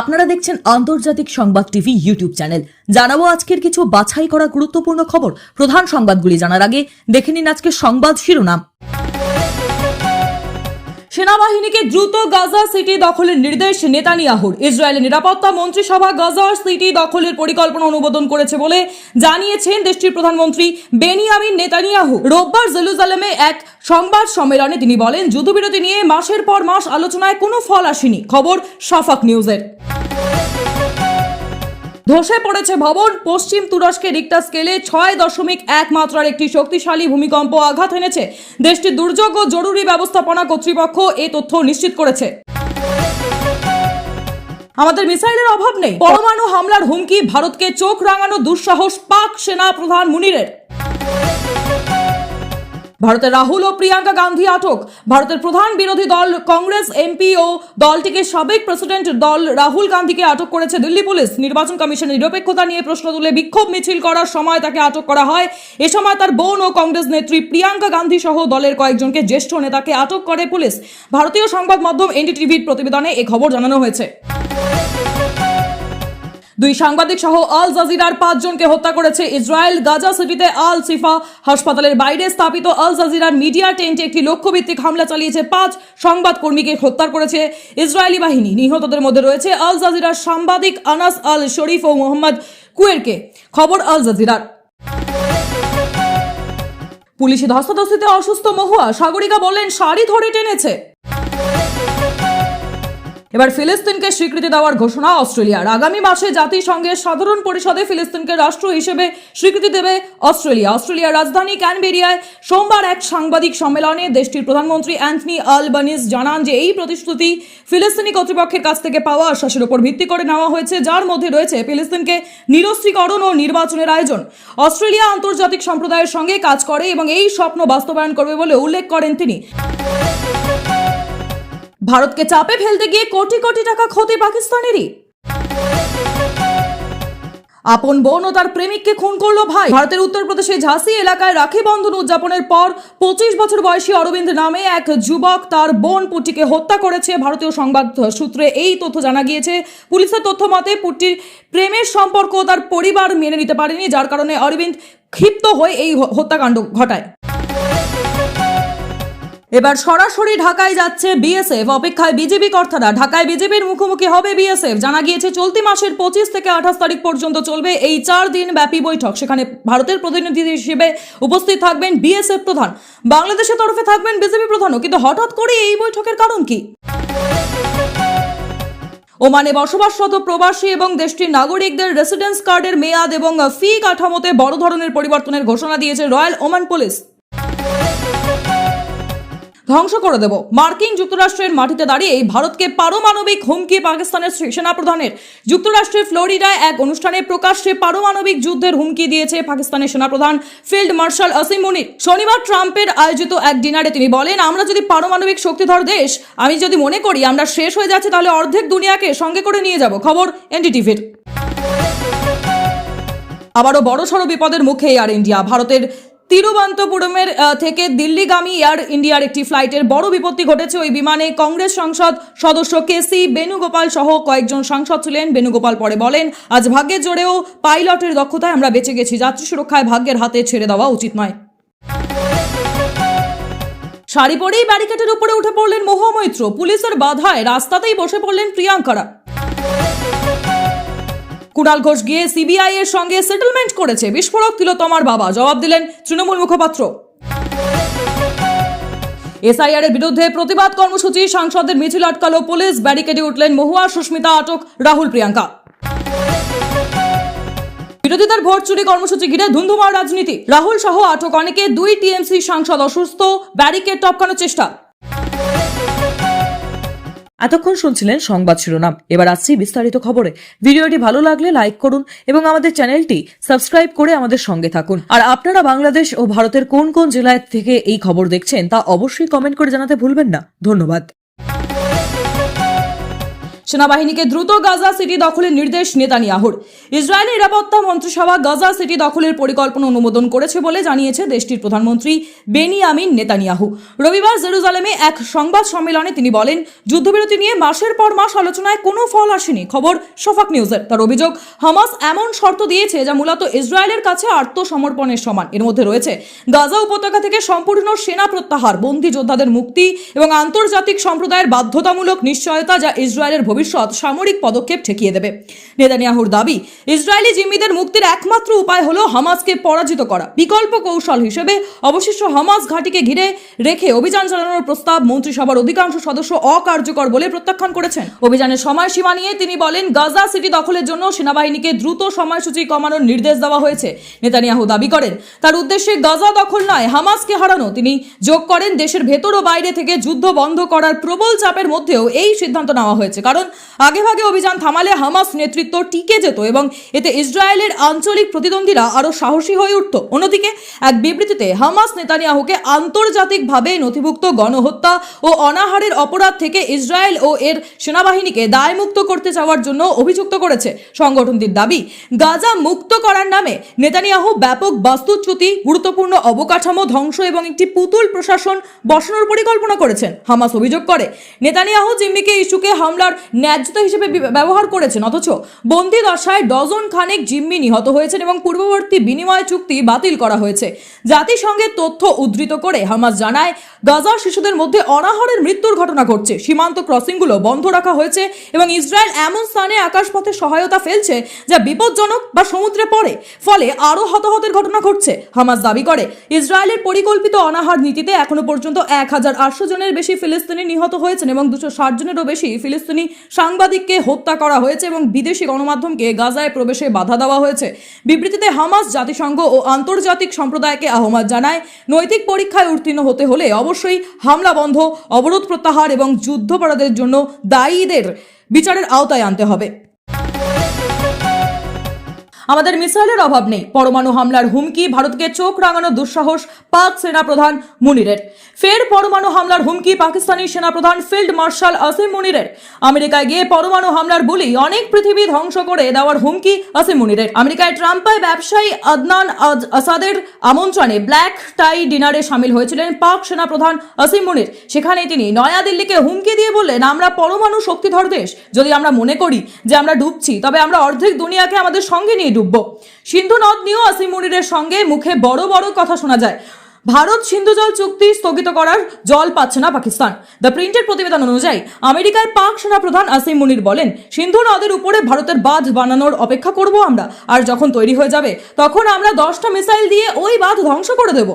আপনারা দেখছেন আন্তর্জাতিক সংবাদ টিভি ইউটিউব চ্যানেল। জানাব আজকের কিছু বাছাই করা গুরুত্বপূর্ণ খবর। প্রধান সংবাদগুলি জানার আগে দেখে নিন আজকের সংবাদ শিরোনাম। সেনাবাহিনীকে দ্রুত গাজা সিটি দখলের নির্দেশ নেতানিয়াহুর। ইসরায়েলের নিরাপত্তা মন্ত্রিসভা গাজা সিটি দখলের পরিকল্পনা অনুমোদন করেছে বলে জানিয়েছেন দেশটির প্রধানমন্ত্রী বেনিয়ামিন নেতানিয়াহু। রোববার জেরুজালেমে এক সংবাদ সম্মেলনে তিনি বলেন, যুদ্ধবিরতি নিয়ে মাসের পর মাস আলোচনায় কোনো ফল আসেনি। খবর সাফাক নিউজের। ধসে পড়েছে ভবন। পশ্চিম তুরস্কে রিক্টা স্কেলে ছয় দশমিক এক মাত্রার একটি শক্তিশালী ভূমিকম্প আঘাত এনেছে। দেশটির দুর্যোগ ও জরুরি ব্যবস্থাপনা কর্তৃপক্ষ এ তথ্য নিশ্চিত করেছে। আমাদের মিসাইলের অভাব নেই। পরমাণু হামলার হুমকি, ভারতকে চোখ রাঙানো দুঃসাহস পাক সেনা প্রধান মুনিরের। ভারতের রাহুল ও প্রিয়াঙ্কা গান্ধী আটক। ভারতের প্রধান বিরোধী দল কংগ্রেস এমপি ও দলটিকে সাবেক প্রেসিডেন্ট দল রাহুল গান্ধীকে আটক করেছে দিল্লি পুলিশ। নির্বাচন কমিশনের নিরপেক্ষতা নিয়ে প্রশ্ন তুলে বিক্ষোভ মিছিল করার সময় তাকে আটক করা হয়। এ সময় তার বোন ও কংগ্রেস নেত্রী প্রিয়াঙ্কা গান্ধী সহ দলের কয়েকজনকে জ্যেষ্ঠ নেতাকে আটক করে পুলিশ। ভারতীয় সংবাদ মাধ্যম এনডিটিভির প্রতিবেদনে এ খবর জানানো হয়েছে। দুই সাংবাদিক সহ আল জাজিরার পাঁচজনকে হত্যা করেছে ইসরায়েল গাজা সিটিতে আল সিফা হাসপাতালের বাইরে স্থাপিত আল জাজিরার মিডিয়া টেন্টে একটি লক্ষ্যভিত্তিক হামলা চালিয়েছে পাঁচ সংবাদকর্মীকে হত্যা করেছে ইসরায়েলি বাহিনী। নিহতদের মধ্যে রয়েছে আল জাজিরার সাংবাদিক আনাস আল শরীফ ও মোহাম্মদ কুয়েরকে। খবর আল জাজিরার। পুলিশি ধস্তাধস্তিতে অসুস্থ মহুয়া সাগরিকা বললেন, শাড়ি ধরে টেনেছে। এবার ফিলিস্তিনকে স্বীকৃতি দেওয়ার ঘোষণা অস্ট্রেলিয়ার। আগামী মাসে জাতিসংঘের সাধারণ পরিষদে ফিলিস্তিনকে রাষ্ট্র হিসেবে স্বীকৃতি দেবে অস্ট্রেলিয়া। অস্ট্রেলিয়ার রাজধানী ক্যানবেরিয়ায় সোমবার এক সাংবাদিক সম্মেলনে দেশটির প্রধানমন্ত্রী অ্যান্থনি আলবানিস জানান যে এই প্রতিশ্রুতি ফিলিস্তিনি কর্তৃপক্ষের কাছ থেকে পাওয়া আশ্বাসের উপর ভিত্তি করে নেওয়া হয়েছে, যার মধ্যে রয়েছে ফিলিস্তিনকে নিরস্ত্রীকরণ ও নির্বাচনের আয়োজন। অস্ট্রেলিয়া আন্তর্জাতিক সম্প্রদায়ের সঙ্গে কাজ করে এবং এই স্বপ্ন বাস্তবায়ন করবে বলে উল্লেখ করেন তিনি। ভারতকে চাপে ফেলতে গিয়ে কোটি কোটি টাকা ক্ষতি পাকিস্তানেরই। আপন বোন ও তার প্রেমিককে খুন করল ভাই। ভারতের উত্তরপ্রদেশের ঝাঁসি এলাকায় রাখি বন্ধন উদযাপনের পর পঁচিশ বছর বয়সী অরবিন্দ নামে এক যুবক তার বোন পুটিকে হত্যা করেছে। ভারতীয় সংবাদ সূত্রে এই তথ্য জানা গিয়েছে। পুলিশের তথ্য মতে, পুটির প্রেমের সম্পর্ক তার পরিবার মেনে নিতে পারেনি, যার কারণে অরবিন্দ ক্ষিপ্ত হয়ে এই হত্যাকাণ্ড ঘটায়। এবার সরাসরি ঢাকায় যাচ্ছে বিএসএফ। অপেক্ষায় বিজেপি কর্তারা, ঢাকায় বিজেপির মুখোমুখি হবে বিএসএফ। জানা গিয়েছে, চলতি মাসের পঁচিশ থেকে আঠাশ তারিখ পর্যন্ত চলবে এই চার দিন ব্যাপী বৈঠক। সেখানে ভারতের প্রতিনিধি হিসেবে উপস্থিত থাকবেন বিএসএফ প্রধান। বাংলাদেশের তরফে থাকবেন বিজেপি প্রধানও, কিন্তু হঠাৎ করে এই বৈঠকের কারণ কি? ওমানে বসবাসরত প্রবাসী এবং দেশটির নাগরিকদের রেসিডেন্স কার্ডের মেয়াদ এবং ফি কাঠামোতে বড় ধরনের পরিবর্তনের ঘোষণা দিয়েছে রয়্যাল ওমান পুলিশ। ধ্বংস করে দেব। মার্কিন যুক্তরাষ্ট্রের মাটিতে দাঁড়িয়ে ভারতকে পারমাণবিক হুমকি পাকিস্তানের সেনাপ্রধানের। যুক্তরাষ্ট্রের ফ্লোরিডায় এক অনুষ্ঠানে প্রকাশ্যে পারমাণবিক যুদ্ধের হুমকি দিয়েছে পাকিস্তানের সেনাপ্রধান ফিল্ড মার্শাল আসিম মুনির। শনিবার ট্রাম্পের আয়োজিত এক ডিনারে তিনি বলেন, আমরা যদি পারমাণবিক শক্তিধর দেশ, আমি যদি মনে করি আমরা শেষ হয়ে যাচ্ছি, তাহলে অর্ধেক দুনিয়াকে সঙ্গে করে নিয়ে যাব। খবর এনডিটিভির। আবারও বড়সড় বিপদের মুখে এয়ার ইন্ডিয়া। ভারতের তিরুবন্তপুরমের থেকে দিল্লিগামী এয়ার ইন্ডিয়ার একটি ফ্লাইটের বড় বিপত্তি ঘটেছে ওই বিমানে কংগ্রেস সংসদ সদস্য কেসি বেণুগোপাল সহ কয়েকজন সাংসদ ছিলেন। বেণুগোপাল পরে বলেন, আজ ভাগ্যের জোরেও পাইলটের দক্ষতায় আমরা বেঁচে গেছি। যাত্রী সুরক্ষায় ভাগ্যের হাতে ছেড়ে দেওয়া উচিত নয়। শাড়ি পরেই ব্যারিকেডের উপরে উঠে পড়লেন মহামৈত্র পুলিশের বাধায় রাস্তাতেই বসে পড়লেন প্রিয়াঙ্কারা। কুণাল ঘোষ গিয়ে সিবিআই এর সঙ্গে সেটেলমেন্ট করেছে। বিস্ফোরক তিলোতমার বাবা, জবাব দিলেন তৃণমূল মুখপাত্র। এসআইআর এর বিরুদ্ধে প্রতিবাদ কর্মসূচি, সাংসদের মিছিল আটকালো পুলিশ, ব্যারিকেডে উঠলেন মহুয়া, সুস্মিতা আটক, রাহুল, প্রিয়াঙ্কা। বিরোধীদের ভোট চুরি কর্মসূচি ঘিরে ধুন্ধুমার রাজনীতি। রাহুল সহ আটক অনেকে, দুই টিএমসি সাংসদ অসুস্থ, ব্যারিকেড টপকানোর চেষ্টা। এতক্ষণ শুনছিলেন সংবাদ শিরোনাম। এবার আসছি বিস্তারিত খবরে। ভিডিওটি ভালো লাগলে লাইক করুন এবং আমাদের চ্যানেলটি সাবস্ক্রাইব করে আমাদের সঙ্গে থাকুন। আর আপনারা বাংলাদেশ ও ভারতের কোন কোন জেলায় থেকে এই খবর দেখছেন তা অবশ্যই কমেন্ট করে জানাতে ভুলবেন না। ধন্যবাদ। সেনাবাহিনীকে দ্রুত গাজা সিটি দখলের নির্দেশ নেতানিয়াহুর। ইসরায়েলের নিরাপত্তা মন্ত্রিসভা গাজা সিটি দখলের পরিকল্পনা অনুমোদন করেছে বলে জানিয়েছে দেশটির প্রধানমন্ত্রী বেনিয়ামিন নেতানিয়াহু। রবিবার জেরুজালেমে এক সংবাদ সম্মেলনে তিনি বলেন, যুদ্ধবিরতি নিয়ে মাসের পর মাস আলোচনায় কোনো ফল আসেনি। খবর শফাক নিউজের। তার অভিযোগ, হামাস এমন শর্ত দিয়েছে যা মূলত ইসরায়েলের কাছে আত্মসমর্পণের সমান। এর মধ্যে রয়েছে, গাজা উপত্যকা থেকে সম্পূর্ণ সেনা প্রত্যাহার, বন্দী যোদ্ধাদের মুক্তি এবং আন্তর্জাতিক সম্প্রদায়ের বাধ্যতামূলক নিশ্চয়তা যা ইসরায়েলের ভবিষ্যৎ সামরিক পদক্ষেপ ঠেকিয়ে দেবে। নেতানিয়াহুর দাবি, ইসরায়েলি জিম্মিদের মুক্তির একমাত্র উপায় হলো হামাসকে পরাজিত করা। বিকল্প কৌশল হিসেবে অবশিষ্ট হামাস ঘাঁটিকে ঘিরে রেখে অভিযান চালানোর প্রস্তাব মন্ত্রিসভার অধিকাংশ সদস্য অকার্যকর বলে প্রত্যাখ্যান করেছেন। অভিযানের সময়সীমা নিয়ে তিনি বলেন, গাজা সিটি দখলের জন্য সেনাবাহিনীকে দ্রুত সময়সূচি কমানোর নির্দেশ দেওয়া হয়েছে। নেতানিয়াহু দাবি করেন, তার উদ্দেশ্যে গাজা দখল নয়, হামাসকে হারানো। তিনি যোগ করেন, দেশের ভেতর ও বাইরে থেকে যুদ্ধ বন্ধ করার প্রবল চাপের মধ্যেও এই সিদ্ধান্ত নেওয়া হয়েছে। কারণ আগেভাগে অভিযান থামালে হামাস নেতৃত্ব টিকে যেত এবং এতে ইসরায়েলের আঞ্চলিক প্রতিদ্বন্দ্বীরা আরও সাহসী হয়ে উঠত। অন্যদিকে, এক বিবৃতিতে হামাস নেতানিয়াহুকে আন্তর্জাতিকভাবে নথিভুক্ত গণহত্যা ও অনাহারের অপরাধ থেকে ইসরায়েল ও এর সেনাবাহিনীকে দায়মুক্ত করতে চাওয়ার জন্য অভিযুক্ত করেছে সংগঠনটির দাবি। গাজা মুক্ত করার নামে নেতানিয়াহু ব্যাপক বাস্তুচ্যুতি, গুরুত্বপূর্ণ অবকাঠামো ধ্বংস এবং একটি পুতুল প্রশাসন বসানোর পরিকল্পনা করেছেন। হামাস অভিযোগ করে, নেতানিয়াহু জিম্মিকে ইস্যুকে হামলার ন্যায্যতা হিসেবে ব্যবহার করেছেন, অথচ বন্দি দশায় ডজন খানেক জিম্মি নিহত হয়েছেন এবং পূর্ববর্তী বিনিময় চুক্তি বাতিল করা হয়েছে। জাতিসংঘের তথ্য উদ্ধৃত করে হামাস জানায় গাজার শিশুদের মধ্যে অনাহারের মৃত্যুর ঘটনা ঘটছে। সীমান্ত ক্রসিংগুলো বন্ধ রাখা হয়েছে এবং ইসরায়েল এমন স্থানে আকাশপথে সহায়তা ফেলছে যা বিপজ্জনক বা সমুদ্রে পড়ে। ফলে আরও হতাহতের ঘটনা ঘটছে, হামাস দাবি করে। ইসরায়েলের পরিকল্পিত অনাহার নীতিতে এখনও পর্যন্ত এক হাজার আটশো জনের বেশি ফিলিস্তিনি নিহত হয়েছেন এবং দুশো ষাট জনেরও বেশি ফিলিস্তিনি সাংবাদিককে হত্যা করা হয়েছে এবং বিদেশি গণমাধ্যমকে গাজায় প্রবেশে বাধা দেওয়া হয়েছে। বিবৃতিতে হামাস জাতিসংঘ ও আন্তর্জাতিক সম্প্রদায়কে আহ্বান জানায়, নৈতিক পরীক্ষায় উত্তীর্ণ হতে হলে অবশ্যই হামলা বন্ধ, অবরোধ প্রত্যাহার এবং যুদ্ধপরাধের জন্য দায়ীদের বিচারের আওতায় আনতে হবে। আমাদের মিসাইলের অভাব নেই। পরমাণু হামলার হুমকি, ভারতকে চোখ রাঙানোর দুঃসাহস, পাক সেনাপ্রধান মুনিরের। ফের পরমাণু হামলার হুমকি, পাকিস্তানি সেনাপ্রধান ফিল্ড মার্শাল আসিম মুনিরের। আমেরিকায় গিয়ে পরমাণু হামলার বলি অনেক পৃথিবী ধ্বংস করে দেওয়ার হুমকি আসিম মুনিরের। আমেরিকায় ট্রাম্পায় ব্যবসায়ী আদনান আজ- আসাদের আমন্ত্রণে ব্ল্যাক টাই ডিনারে সামিল হয়েছিলেন পাক সেনাপ্রধান আসিম মুনির। সেখানে তিনি নয়াদিল্লিকে হুমকি দিয়ে বললেন, আমরা পরমাণু শক্তিধর দেশ। যদি আমরা মনে করি যে আমরা ডুবছি, তবে আমরা অর্ধেক দুনিয়াকে আমাদের সঙ্গে নিয়ে ডুববো। সিন্ধু নদ নিয়েও আসিম মুনিরের সঙ্গে মুখে বড় বড় কথা শোনা যায়। ভারত সিন্ধু জল চুক্তি স্থগিত করার জল পাচ্ছে না পাকিস্তান। দ্য প্রিন্টের প্রতিবেদন অনুযায়ী, আমেরিকার পাক সেনাপ্রধান আসিম মুনির বলেন, সিন্ধু নদের উপরে ভারতের বাঁধ বানানোর অপেক্ষা করব আমরা, আর যখন তৈরি হয়ে যাবে, তখন আমরা দশটা মিসাইল দিয়ে ওই বাঁধ ধ্বংস করে দেব।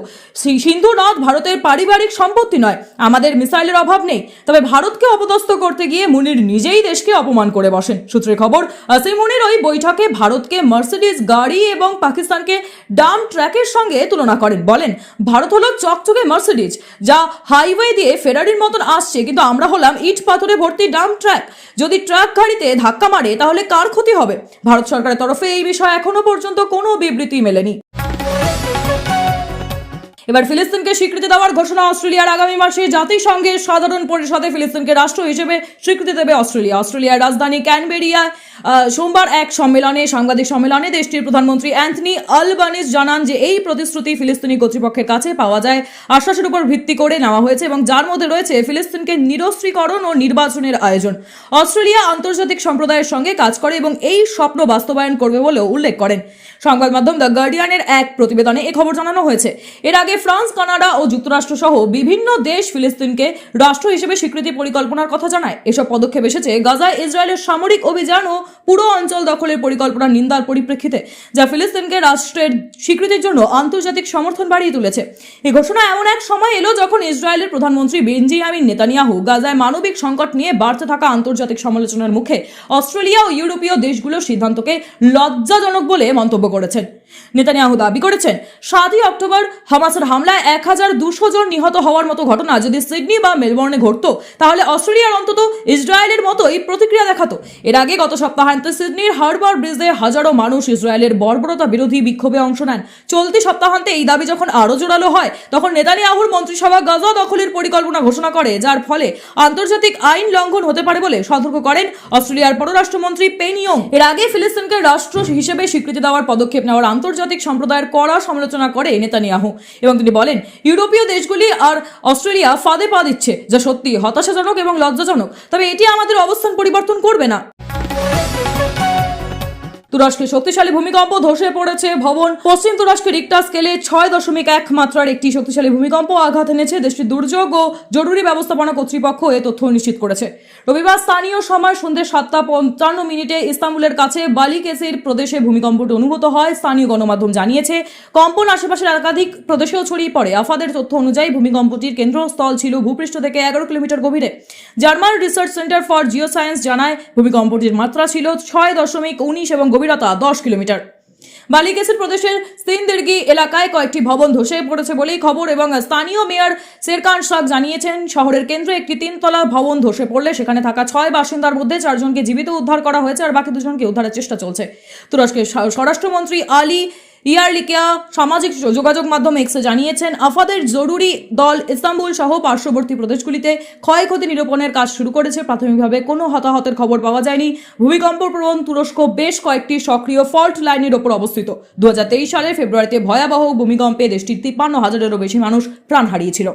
সিন্ধু নদ ভারতের পারিবারিক সম্পত্তি নয়, আমাদের মিসাইলের অভাব নেই। তবে ভারতকে অপদস্থ করতে গিয়ে মুনির নিজেই দেশকে অপমান করে বসেন। সূত্রের খবর, আসিম মুনির ওই বৈঠকে ভারতকে মার্সিডিজ গাড়ি এবং পাকিস্তানকে ডাম ট্র্যাকের সঙ্গে তুলনা করেন। বলেন ভারত হলো চকচকে মার্সিডিজ, যা হাইওয়ে দিয়ে ফেরারির মতন আসছে। কিন্তু আমরা হলাম ইট পাথরে ভর্তি ডাম ট্র্যাক। যদি ট্রাক গাড়িতে ধাক্কা মারে, তাহলে কার ক্ষতি হবে? ভারত সরকারের তরফে এই বিষয়ে এখনও পর্যন্ত কোনো বিবৃতি মেলেনি। এবার ফিলিস্তিনকে স্বীকৃতি দেওয়ার ঘোষণা অস্ট্রেলিয়ার আগামী মাসে। জাতিসংঘের সাধারণ পরিষদে ফিলিস্তিনকে রাষ্ট্র হিসেবে স্বীকৃতি দেবে অস্ট্রেলিয়া। অস্ট্রেলিয়ার রাজধানী ক্যানবেরিয়ায় আহ, সোমবার এক সম্মেলনে সাংবাদিক সম্মেলনে দেশটির প্রধানমন্ত্রী অ্যান্থনি আলবানিস জানান যে এই প্রতিশ্রুতি ফিলিস্তিনি কর্তৃপক্ষের কাছে পাওয়া যায়। আশ্বাসের উপর ভিত্তি করে নেওয়া হয়েছে এবং যার মধ্যে রয়েছে ফিলিস্তিনকে নিরস্ত্রীকরণ ও নির্বাচনের আয়োজন। অস্ট্রেলিয়া আন্তর্জাতিক সম্প্রদায়ের সঙ্গে কাজ করে এবং এই স্বপ্ন বাস্তবায়ন করবে বলেও উল্লেখ করেন। সংবাদ মাধ্যম দ্য গার্ডিয়ানের এক প্রতিবেদনে এ খবর জানানো হয়েছে। এর আগে ফ্রান্স, কানাডা ও যুক্তরাষ্ট্র সহ বিভিন্ন দেশ ফিলিস্তিনকে রাষ্ট্র হিসেবে স্বীকৃতি পরিকল্পনার কথা জানায়। এসব পদক্ষেপ এসেছে গাজায় ইসরায়েলের সামরিক অভিযান ও পুরো অঞ্চল দখলের পরিকল্পনা নিন্দার পরিপ্রেক্ষিতে, যা ফিলিস্তিনকে রাষ্ট্রের স্বীকৃতির জন্য আন্তর্জাতিক সমর্থন বাড়িয়ে তুলেছে। এই ঘোষণা এমন এক সময় এলো যখন ইসরায়েলের প্রধানমন্ত্রী বেঞ্জিয়ামিন নেতানিয়াহু গাজায় মানবিক সংকট নিয়ে বাড়তে থাকা আন্তর্জাতিক সমালোচনার মুখে অস্ট্রেলিয়া ও ইউরোপীয় দেশগুলোর সিদ্ধান্তকে লজ্জাজনক বলে মন্তব্য করেছেন। নেতানিয়াহু দাবি করেছেন, সাতই অক্টোবর হামাসের হামলায় এক হাজার দুশো জন নিহত হওয়ার মতো ঘটনা যদি সিডনি বা মেলবোর্নে ঘটতো, তাহলে অস্ট্রেলিয়ার অন্তত ইসরায়েলের মতোই প্রতিক্রিয়া দেখাতো। এর আগে গত সপ্তাহান্তে সিডনির হারবার ব্রিজে হাজারো মানুষ ইসরায়েলের বর্বরতা বিরোধী বিক্ষোভে অংশ নেন। চলতি সপ্তাহান্তে এই দাবি যখন আরও জোরালো হয়, তখন নেতানিয়াহুর মন্ত্রিসভা গাজা দখলের পরিকল্পনা ঘোষণা করে, যার ফলে আন্তর্জাতিক আইন লঙ্ঘন হতে পারে বলে সতর্ক করেন অস্ট্রেলিয়ার পররাষ্ট্রমন্ত্রী পেনিয়ং। এর আগে ফিলিস্তিনকে রাষ্ট্র হিসেবে স্বীকৃতি দেওয়ার পদক্ষেপ নেওয়ার আন্তর্জাতিক সম্প্রদায়ের কড়া সমালোচনা করে নেতানিয়াহু এবং তিনি বলেন, ইউরোপীয় দেশগুলি আর অস্ট্রেলিয়া ফাঁদে পা দিচ্ছে, যা সত্যি হতাশাজনক এবং লজ্জাজনক। তবে এটি আমাদের অবস্থান পরিবর্তন করবে না। তুরস্কে শক্তিশালী ভূমিকম্প ধসে পড়েছে ভবন। পশ্চিম তুরস্কের রিক্টার স্কেলে ছয় দশমিক এক মাত্রার একটি শক্তিশালী ভূমিকম্প আঘাত এনেছে। দেশটির দুর্যোগ ও জরুরি ব্যবস্থাপনা কর্তৃপক্ষ এ তথ্য নিশ্চিত করেছে। রবিবার স্থানীয় সময় সন্ধ্যে সাতটা পঞ্চান্ন মিনিটে ইস্তাম্বুলের কাছে বালিকেসির প্রদেশে ভূমিকম্পটি অনুভূত হয়। স্থানীয় গণমাধ্যম জানিয়েছে, কম্পন আশেপাশের একাধিক প্রদেশেও ছড়িয়ে পড়ে। আফাদের তথ্য অনুযায়ী ভূমিকম্পটির কেন্দ্রস্থল ছিল ভূপৃষ্ঠ থেকে এগারো কিলোমিটার গভীরে। German research centre for geo science জানায়, ভূমিকম্পটির মাত্রা ছিল ছয় দশমিক উনিশ এবং গভীরতা দশ কিলোমিটার। বালিকেসির প্রদেশের সিনদির্গি এলাকায় কয়েকটি ভবন ধসে পড়েছে বলেই খবর এবং স্থানীয় মেয়র শেরকান শাক জানিয়েছেন, শহরের কেন্দ্রে একটি তিনতলা ভবন ধসে পড়লে সেখানে থাকা ছয় বাসিন্দার মধ্যে চারজনকে জীবিত উদ্ধার করা হয়েছে আর বাকি দুজনকে উদ্ধারের চেষ্টা চলছে। তুরস্কের স্বরাষ্ট্রমন্ত্রী আলী ইয়ারলিকিয়া সামাজিক যোগাযোগ মাধ্যম এক্সে জানিয়েছেন, আফাদের জরুরি দল ইস্তাম্বুল সহ পার্শ্ববর্তী প্রদেশগুলিতে ক্ষয়ক্ষতি নিরূপণের কাজ শুরু করেছে। প্রাথমিকভাবে কোনো হতাহতের খবর পাওয়া যায়নি। ভূমিকম্প প্রবণ তুরস্ক বেশ কয়েকটি সক্রিয় ফল্ট লাইনের ওপর অবস্থিত। দু হাজার তেইশ সালের ফেব্রুয়ারিতে ভয়াবহ ভূমিকম্পে দেশটির তিপ্পান্ন হাজারেরও বেশি মানুষ প্রাণ হারিয়েছিল।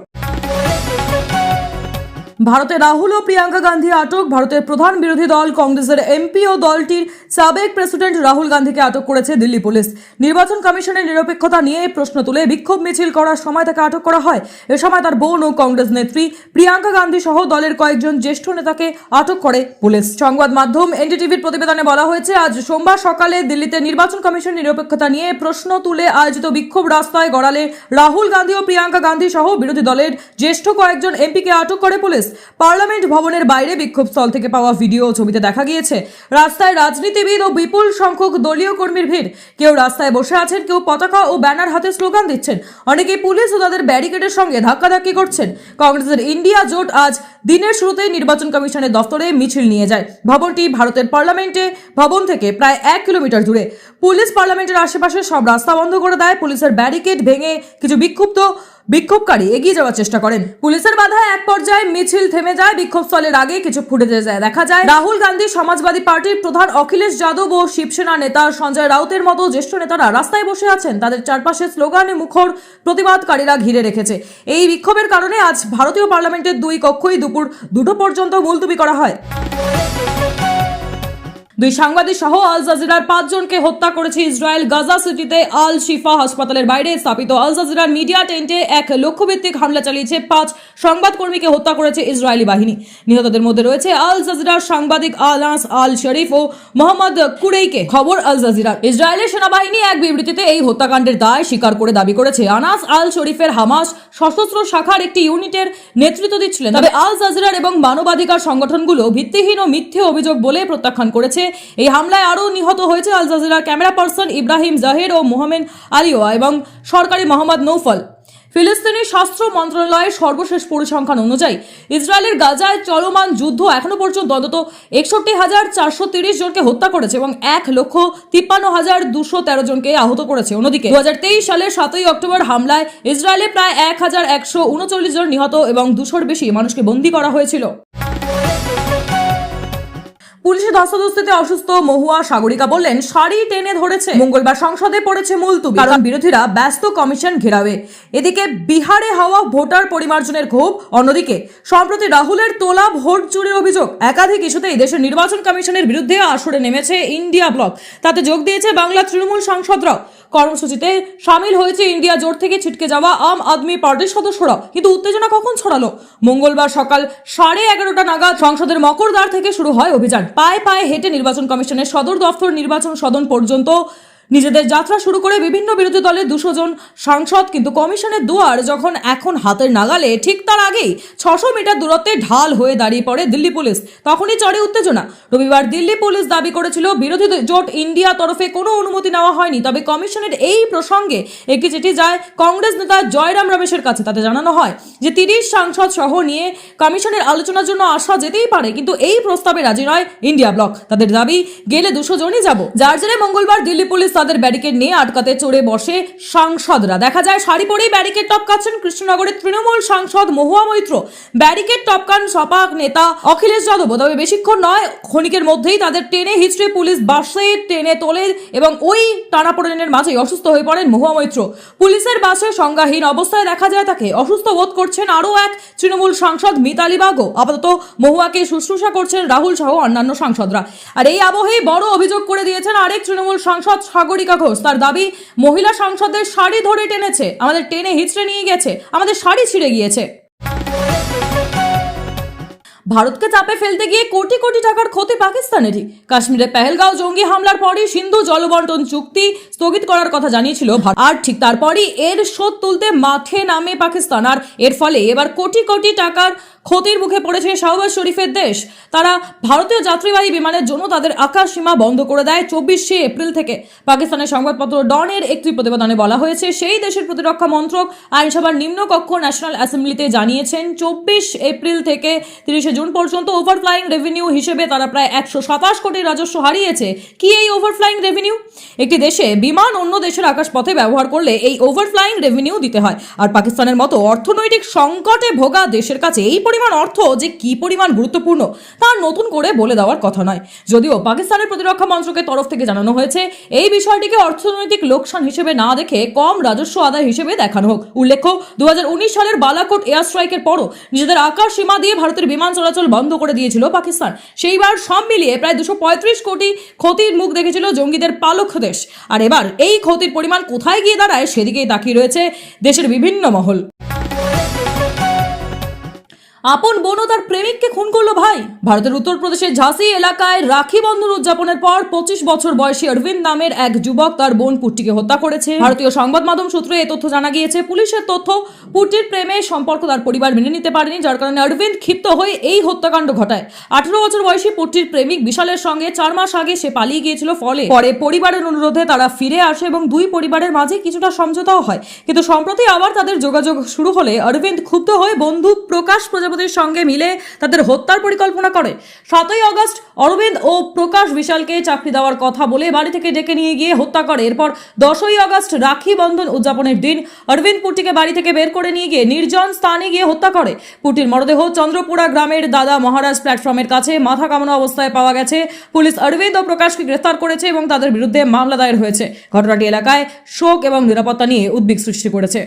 ভারতে রাহুল ও প্রিয়াঙ্কা গান্ধী আটক, ভারতের প্রধান বিরোধী দল কংগ্রেসের এমপি ও দলটির সাবেক প্রেসিডেন্ট রাহুল গান্ধীকে আটক করেছে দিল্লি পুলিশ। নির্বাচন কমিশনের নিরপেক্ষতা নিয়ে প্রশ্ন তুলে বিক্ষোভ মিছিল করার সময় তাকে আটক করা হয়। এ সময় তার বোন ও কংগ্রেস নেত্রী প্রিয়াঙ্কা গান্ধী সহ দলের কয়েকজন জ্যেষ্ঠ নেতাকে আটক করে পুলিশ। সংবাদ মাধ্যম এনডিটিভির প্রতিবেদনে বলা হয়েছে, আজ সোমবার সকালে দিল্লিতে নির্বাচন কমিশন নিরপেক্ষতা নিয়ে প্রশ্ন তুলে আয়োজিত বিক্ষোভ রাস্তায় গড়ালে রাহুল গান্ধী ও প্রিয়াঙ্কা গান্ধী সহ বিরোধী দলের জ্যেষ্ঠ কয়েকজন এমপিকে আটক করে পুলিশ। পার্লামেন্ট ভবনের বাইরে বিক্ষোভ স্থল থেকে পাওয়া ভিডিও ছবিতে দেখা গিয়েছে, রাস্তায় রাজনীতিবিদ ও বিপুল সংখ্যক দলীয় কর্মীর ভিড়। কেউ রাস্তায় বসে আছেন, কেউ পতাকা ও ব্যানার হাতে স্লোগান দিচ্ছেন। অনেকেই পুলিশ ও তাদের ব্যারিকেডের সঙ্গে ধাক্কাধাক্কি করছেন। কংগ্রেসের ইন্ডিয়া জোট আজ দিনের শুরুতেই নির্বাচন কমিশনের দফতরে মিছিল নিয়ে যায়। ভবনটি ভারতের পার্লামেন্টে ভবন থেকে প্রায় এক কিলোমিটার দূরে। পুলিশ পার্লামেন্টের আশেপাশে সব রাস্তা বন্ধ করে দেয়। পুলিশের ব্যারিকেড ভেঙে কিছু বিক্ষুব্ধ বিক্ষোভকারী এগিয়ে যাওয়ার চেষ্টা করেন। পুলিশের বাধায় এক পর্যায়ে মিছিল থেমে যায়। বিক্ষোভস্থলের আগে কিছু ফুটেজে যায় দেখা যায়, রাহুল গান্ধী সমাজবাদী পার্টির প্রধান অখিলেশ যাদব ও শিবসেনা নেতা সঞ্জয় রাউতের মতো জ্যেষ্ঠ নেতারা রাস্তায় বসে আছেন। তাদের চারপাশে স্লোগানে মুখর প্রতিবাদকারীরা ঘিরে রেখেছে। এই বিক্ষোভের কারণে আজ ভারতীয় পার্লামেন্টের দুই কক্ষই দুপুর দুটো পর্যন্ত মুলতবি করা হয়। দুই সাংবাদিক সহ আল জাজিরার পাঁচজনকে হত্যা করেছে ইসরায়েল গাজা সিটিতে আল শিফা হাসপাতালের বাইরে। স্থাপিত আল জাজিরার মিডিয়া টেন্টে এক লক্ষ্যভিত্তিক হামলা চালিয়েছে পাঁচ সংবাদকর্মীকে হত্যা করেছে ইসরায়েলি বাহিনী। নিহতদের মধ্যে রয়েছে আল জাজিরার সাংবাদিক আলাস আল শরীফ ও মোহাম্মদ কুরেইকে। খবর আল জাজিরা ইসরায়েলের সেনাবাহিনী এক বিবৃতিতে এই হত্যাকাণ্ডের দায় স্বীকার করে দাবি করেছে। আনাস আল শরীফের হামাস সশস্ত্র শাখার একটি ইউনিটের নেতৃত্ব দিচ্ছিলেন। তবে আল জাজিরার এবং মানবাধিকার সংগঠনগুলো ভিত্তিহীন ও মিথ্যে অভিযোগ বলে প্রত্যাখ্যান করেছে এই হামলায় আরও নিহত হয়েছে আল জাজিরার ক্যামেরা পার্সন ইব্রাহিম জাহের ও মোহামেন আলিওয়া এবং সরকারি মোহাম্মদ নৌফল। ফিলিস্তিনি স্বাস্থ্য মন্ত্রণালয়ের সর্বশেষ পরিসংখ্যান অনুযায়ী ইসরায়েলের গাজায় চলমান যুদ্ধ এখনও পর্যন্ত অন্তত একষট্টি হাজার চারশো তিরিশ জনকে হত্যা করেছে এবং এক লক্ষ তিপ্পান্ন হাজার দুশো তেরো জনকে আহত করেছে। অন্যদিকে দু হাজার তেইশ সালের সাতই অক্টোবর হামলায় ইসরায়েলে প্রায় এক হাজার একশো উনচল্লিশ জন নিহত এবং দুশোর বেশি মানুষকে বন্দী করা হয়েছিল। পুলিশের ধস্তাধস্তিতে অসুস্থ মহুয়া সাগরিকা বললেন, শাড়ি টেনে ধরেছে। মঙ্গলবার সংসদে পড়েছে মুলতুবি। কারণ বিরোধীরা ব্যস্ত কমিশন ঘেরাবে এদিকে বিহারে হওয়া ভোটার পরিমার্জনের ক্ষোভ। অন্যদিকে, সম্প্রতি রাহুলের তোলা ভোট চুরির অভিযোগ, একাধিক ইস্যুতেই দেশের নির্বাচন কমিশনের বিরুদ্ধে আসরে নেমেছে ইন্ডিয়া ব্লক। তাতে যোগ দিয়েছে বাংলা তৃণমূল সাংসদরাও। কর্মসূচিতে সামিল হয়েছে ইন্ডিয়া জোট থেকে ছিটকে যাওয়া আম আদমি পার্টির সদস্যরা কিন্তু উত্তেজনা কখন ছড়ালো? মঙ্গলবার সকাল সাড়ে এগারোটা নাগাদ সংসদের মকরদ্বার থেকে শুরু হয় অভিযান। পায়ে পায়ে হেঁটে নির্বাচন কমিশনের সদর দফতর নির্বাচন সদন পর্যন্ত নিজেদের যাত্রা শুরু করে বিভিন্ন বিরোধী দলের দুশো জন সাংসদ, কিন্তু কমিশনের দুয়ার যখন এখন হাতের নাগালে, ঠিক তার আগেই ছশো মিটার দূরত্বে ঢাল হয়ে দাঁড়িয়ে পড়ে দিল্লি পুলিশ। তখনই চড়ে উত্তেজনা। রবিবার দিল্লি পুলিশ দাবি করেছিল, বিরোধী জোট ইন্ডিয়া তরফে কোনো অনুমতি নেওয়া হয়নি। তবে কমিশনের এই প্রসঙ্গে একটি চিঠি যায় কংগ্রেস নেতা জয়রাম রমেশের কাছে। তাতে জানানো হয় যে, তিরিশ সাংসদ সহ নিয়ে কমিশনের আলোচনার জন্য আসা যেতেই পারে, কিন্তু এই প্রস্তাবে রাজি নয় ইন্ডিয়া ব্লক। তাদের দাবি, গেলে দুশো জনই যাব। যার জেরে মঙ্গলবার দিল্লি পুলিশ তাদের ব্যারিকেড নিয়ে আটকাতে চড়ে বসে সাংসদরা। দেখা যায়, শাড়ি পরেই ব্যারিকেড টপকাচ্ছেন কৃষ্ণনগরের তৃণমূল সাংসদ মহুয়া মৈত্র। ব্যারিকেড টপকান সপাক নেতা অখিলেশ যাদব। তবে বেশিক্ষণ নয়, ক্ষণিকের মধ্যেই তাদের টেনে হিস্ট্রি পুলিশ বাসে টেনে তোলে এবং ওই টানাপোড়েনের মাঝেই অসুস্থ হয়ে পড়েন মহুয়া মৈত্র। পুলিশের বাসে সংজ্ঞাহীন অবস্থায় দেখা যায় তাকে। অসুস্থ বোধ করছেন আরও এক তৃণমূল সাংসদ মিতালি বাগো। আপাতত মহুয়াকে শুশ্রূষা করছেন রাহুল সহ অন্যান্য সাংসদরা। আর এই আবহেই বড় অভিযোগ করে দিয়েছেন আরেক তৃণমূল সাংসদ সাগরিকা ঘোষ তার দাবি, মহিলা সাংসদদের শাড়ি ধরে টেনেছে। আমাদের টেনে হিচড়ে নিয়ে গেছে। আমাদের শাড়ি ছিঁড়ে গিয়েছে। ভারতকে চাপে ফেলতে গিয়ে কোটি কোটি টাকার ক্ষতি পাকিস্তানেরই। কাশ্মীরে পেহেলগাঁও জঙ্গি হামলার পরই সিন্ধু জলবন্টন চুক্তি স্থগিত করার কথা জানিয়েছিল আর ঠিক তারপরই এর শোধ তুলতে মাঠে নামে পাকিস্তান। আর এর ফলে এবার কোটি কোটি টাকার ক্ষতির মুখে পড়েছে শাহবাজ শরীফের দেশ। তারা ভারতীয় যাত্রীবাহী বিমানের জন্য তাদের আকাশ সীমা বন্ধ করে দেয় চব্বিশে এপ্রিল থেকে। পাকিস্তানের সংবাদপত্র ডনের একটি প্রতিবেদনে বলা হয়েছে, সেই দেশের প্রতিরক্ষা মন্ত্রক আইনসভার নিম্নকক্ষ ন্যাশনাল অ্যাসেম্বলিতে জানিয়েছেন, চব্বিশ এপ্রিল থেকে তিরিশে জুন পর্যন্ত ওভারফ্লাইং রেভিনিউ হিসেবে তারা প্রায় একশো সাতাশ কোটি রাজস্ব হারিয়েছে। কি এই ওভারফ্লাইং রেভিনিউ? একটি দেশে বিমান অন্য দেশের আকাশপথে ব্যবহার করলে এই ওভারফ্লাইং রেভিনিউ দিতে হয়। আর পাকিস্তানের মতো অর্থনৈতিক সংকটে ভোগা দেশের কাছে এই পরিমাণ অর্থ যে কি পরিমাণ গুরুত্বপূর্ণ, তা নতুন করে বলে দেওয়ার কথা নয়। যদিও পাকিস্তানের প্রতিরক্ষা মন্ত্রকের তরফ থেকে জানানো হয়েছে, এই বিষয়টিকে অর্থনৈতিক লোকসান হিসেবে না দেখে কম রাজস্ব আদায় হিসেবে দেখানো হোক। উল্লেখ্য, দুহাজার উনিশ সালের বালাকোট এয়ার স্ট্রাইকের পরও নিজেদের আকাশ সীমা দিয়ে ভারতের বিমান চলাচল বন্ধ করে দিয়েছিল পাকিস্তান। সেইবার সব মিলিয়ে প্রায় দুশো কোটি ক্ষতির মুখ দেখেছিল জঙ্গিদের পালক দেশ। আর এবার এই ক্ষতির পরিমাণ কোথায় গিয়ে দাঁড়ায় সেদিকেই তাকিয়ে রয়েছে দেশের বিভিন্ন মহল। আপন বোন তার প্রেমিককে খুন করল ভাই। ভারতের উত্তরপ্রদেশের ঝাঁসি এলাকায় রাখি বন্ধন উদযাপনের পর পঁচিশ বছর বয়সী অরবিন্দ নামের এক যুবক তার বোন পুট্টিকে হত্যা করেছে। ভারতীয় সংবাদ মাধ্যম সূত্রে এ তথ্য জানা গিয়েছে, পুলিশের তথ্য পুট্টির প্রেমে সম্পর্ক তার পরিবার মেনে নিতে পারেনি, যার কারণে অরবিন্দ ক্ষিপ্ত হয়ে এই হত্যাকাণ্ড ঘটায়। আঠারো বছর বয়সী পুট্টির প্রেমিক বিশালের সঙ্গে চার মাস আগে সে পালিয়ে গিয়েছিল ফলে। পরে পরিবারের অনুরোধে তারা ফিরে আসে এবং দুই পরিবারের মাঝে কিছুটা সমঝোতাও হয়। কিন্তু সম্প্রতি আবার তাদের যোগাযোগ শুরু হলে অরবিন্দ ক্ষুব্ধ হয়ে বন্ধু প্রকাশ প্রজাপতির সঙ্গে মিলে তাদের হত্যার পরিকল্পনা করে। সাতই আগস্ট অরবিন্দ ও প্রকাশ বিশালকে চাকরি দেওয়ার কথা বলে বাড়ি থেকে ডেকে নিয়ে গিয়ে হত্যা করে। এরপর দশই আগস্ট রাখি বন্ধন উদযাপনের দিন অরবিন্দ পুটিকে বাড়ি থেকে বের করে নিয়ে গিয়ে নির্জন স্থানে গিয়ে হত্যা করে। পুটির মরদেহ চন্দ্রপুরা গ্রামের দাদা মহারাজ প্ল্যাটফর্মের কাছে মাথা কামানো অবস্থায় পাওয়া গেছে। পুলিশ অরবিন্দ ও প্রকাশকে গ্রেফতার করেছে এবং তাদের বিরুদ্ধে মামলা দায়ের হয়েছে। ঘটনাটি এলাকায় শোক এবং নিরাপত্তা নিয়ে উদ্বেগ সৃষ্টি করেছে।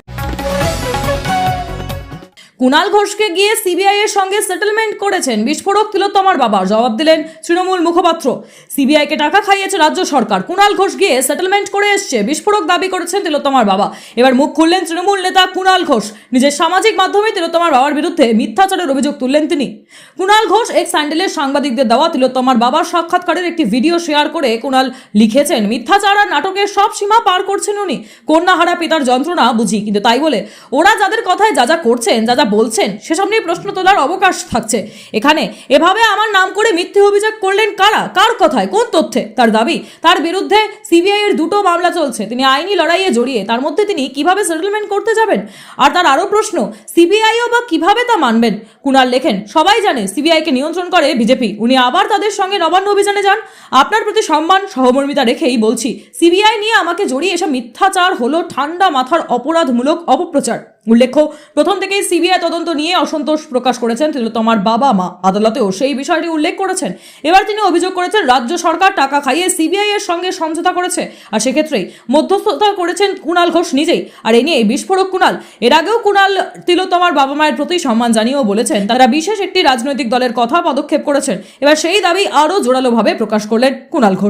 কুণাল ঘোষকে গিয়ে সিবিআই এর সঙ্গে সেটেলমেন্ট করেছেন বিস্ফোরক তিলোত্তমার বাবা। জবাব দিলেন তৃণমূল মুখপাত্র। সিবিআইকে টাকা খাইয়েছে রাজ্য সরকার। কুণাল ঘোষ গিয়ে সেটেলমেন্ট করে এসছে, বিস্ফোরক দাবি করেছেন তিলোত্তমার বাবা। এবার মুখ খুললেন তৃণমূল নেতা কুণাল ঘোষ। নিজের সামাজিক মাধ্যমে তিলোত্তমার বাবার বিরুদ্ধে মিথ্যাচারের অভিযোগ তুললেন তিনি। কুণাল ঘোষ এক স্যান্ডেলের সাংবাদিকদের দেওয়া তিলোত্তমার বাবার সাক্ষাৎকারের একটি ভিডিও শেয়ার করে কুণাল লিখেছেন, মিথ্যাচার আর নাটকের সব সীমা পার করছেন উনি। কন্যাহারা পিতার যন্ত্রণা বুঝি, কিন্তু তাই বলে, ওরা যাদের কথায় যা যা করছেন, যা যা বলছেন, সেসব নিয়ে প্রশ্ন তোলার অবকাশ থাকছে। এখানে, এভাবে আমার নাম করে মিথ্যে অভিযোগ করলেন কারা? কার কথায়? কোন তথ্যে? তার দাবি, তার বিরুদ্ধে সিবিআই এর দুটো মামলা চলছে। তিনি আইনি লড়াইয়ে জড়িয়ে, তার মধ্যে তিনি কীভাবে সেটেলমেন্ট করতে যাবেন? আর তার আরও প্রশ্ন, সিবিআইও বা কীভাবে তা মানবেন? কুণাল লেখেন, সবাই জানে সিবিআইকে নিয়ন্ত্রণ করে বিজেপি উনি আবার তাদের সঙ্গে নবান্ন অভিযানে যান। আপনার প্রতি সম্মান, সহমর্মিতা রেখেই বলছি সিবিআই নিয়ে আমাকে জড়িয়ে এসব মিথ্যাচার, হলো, ঠান্ডা মাথার অপরাধমূলক অপপ্রচার। উল্লেখ্য, প্রথম থেকেই সিবিআই তদন্ত নিয়ে অসন্তোষ প্রকাশ করেছেন তিলোত্তমার বাবা মা। আদালতেও সেই বিষয়টি উল্লেখ করেছেন। এবার তিনি অভিযোগ করেছেন, রাজ্য সরকার টাকা খাইয়ে সিবিআই এর সঙ্গে সমঝোতা করেছে। আর সেক্ষেত্রেই মধ্যস্থতা করেছেন কুণাল ঘোষ নিজেই। আর এ নিয়ে বিস্ফোরক কুণাল। এর আগেও কুণাল তিলোত্তমার বাবা মায়ের প্রতি সম্মান জানিয়েও বলেছেন তারা বিশেষ একটি রাজনৈতিক দলের কথা পদক্ষেপ করেছেন। এবার সেই দাবি আরও জোরালোভাবে প্রকাশ করলেন কুণাল ঘোষ।